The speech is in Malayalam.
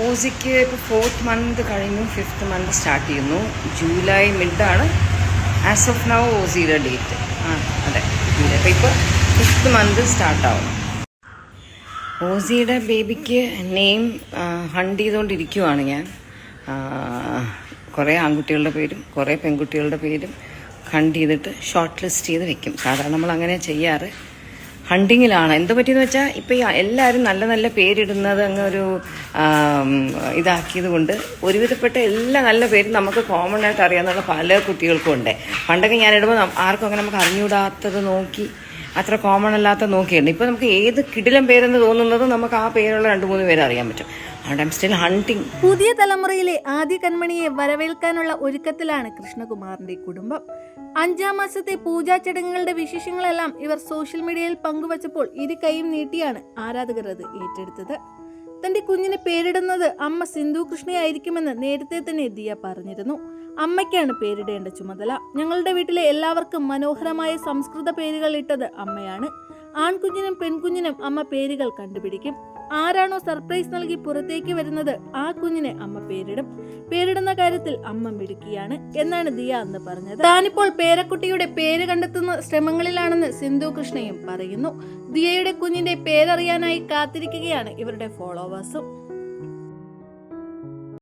ഓസിക്ക് ഇപ്പോൾ ഫോർത്ത് മന്ത് കഴിഞ്ഞു ഫിഫ്ത്ത് മന്ത് സ്റ്റാർട്ട് ചെയ്യുന്നു. ജൂലൈ മിഡാണ്. ആസ് ഓഫ് നൗ ഓസിയുടെ ഡേറ്റ് ആ അതെ ജൂലൈ. അപ്പോൾ ഇപ്പോൾ ഫിഫ്ത്ത് മന്ത് സ്റ്റാർട്ടാവും. ഓസിയുടെ ബേബിക്ക് നെയിം ഹണ്ട് ചെയ്തുകൊണ്ടിരിക്കുവാണ് ഞാൻ. കുറേ ആൺകുട്ടികളുടെ പേരും കുറേ പെൺകുട്ടികളുടെ പേരും ഹണ്ട് ചെയ്തിട്ട് ഷോർട്ട് ലിസ്റ്റ് ചെയ്ത് വെക്കും. സാധാരണ നമ്മൾ അങ്ങനെ ചെയ്യാറ്. ഹണ്ടിങ്ങിലാണ്. എന്ത് പറ്റിയെന്ന് വെച്ചാൽ ഇപ്പം ഈ എല്ലാവരും നല്ല നല്ല പേരിടുന്നത് അങ്ങ് ഒരു ഇതാക്കിയത് കൊണ്ട് ഒരുവിധപ്പെട്ട എല്ലാ നല്ല പേരും നമുക്ക് കോമൺ ആയിട്ട് അറിയാവുന്ന പല കുട്ടികൾക്കും ഉണ്ട്. പണ്ടൊക്കെ നം- ആർക്കും അങ്ങനെ നമുക്ക് അറിഞ്ഞൂടാത്തത് നോക്കി അത്ര കോമൺ അല്ലാത്ത നോക്കിയിരുന്നു. ഇപ്പം നമുക്ക് ഏത് കിടിലം പേരെന്ന് തോന്നുന്നത് നമുക്ക് ആ പേരുള്ള രണ്ട് മൂന്ന് പേര് അറിയാൻ പറ്റും. പുതിയ തലമുറയിലെ ആദ്യ കൺമണിയെ വരവേൽക്കാനുള്ള ഒരുക്കത്തിലാണ് കൃഷ്ണകുമാറിന്റെ കുടുംബം. അഞ്ചാം മാസത്തെ പൂജാ ചടങ്ങുകളുടെ വിശേഷങ്ങളെല്ലാം ഇവർ സോഷ്യൽ മീഡിയയിൽ പങ്കുവച്ചപ്പോൾ ഇരു കൈയും നീട്ടിയാണ് ആരാധകർ അത് ഏറ്റെടുത്തത്. തന്റെ കുഞ്ഞിനെ പേരിടുന്നത് അമ്മ സിന്ധു കൃഷ്ണയായിരിക്കുമെന്ന് നേരത്തെ തന്നെ ദിയ പറഞ്ഞിരുന്നു. അമ്മയ്ക്കാണ് പേരിടേണ്ട ചുമതല. ഞങ്ങളുടെ വീട്ടിലെ എല്ലാവർക്കും മനോഹരമായ സംസ്കൃത പേരുകൾ ഇട്ടത് അമ്മയാണ്. ആൺകുഞ്ഞിനും പെൺകുഞ്ഞിനും അമ്മ പേരുകൾ കണ്ടുപിടിക്കും. ആരാണോ സർപ്രൈസ് നൽകി പുറത്തേക്ക് വരുന്നത് ആ കുഞ്ഞിനെ അമ്മ പേരിടും. പേരിടുന്ന കാര്യത്തിൽ അമ്മ മിടുക്കിയാണ് എന്നാണ് ദിയ അന്ന് പറഞ്ഞത്. താനിപ്പോൾ പേരക്കുട്ടിയുടെ പേര് കണ്ടെത്തുന്ന ശ്രമങ്ങളിലാണെന്ന് സിന്ധു കൃഷ്ണയും പറയുന്നു. ദിയയുടെ കുഞ്ഞിന്റെ പേരറിയാനായി കാത്തിരിക്കുകയാണ് ഇവരുടെ ഫോളോവേഴ്സും.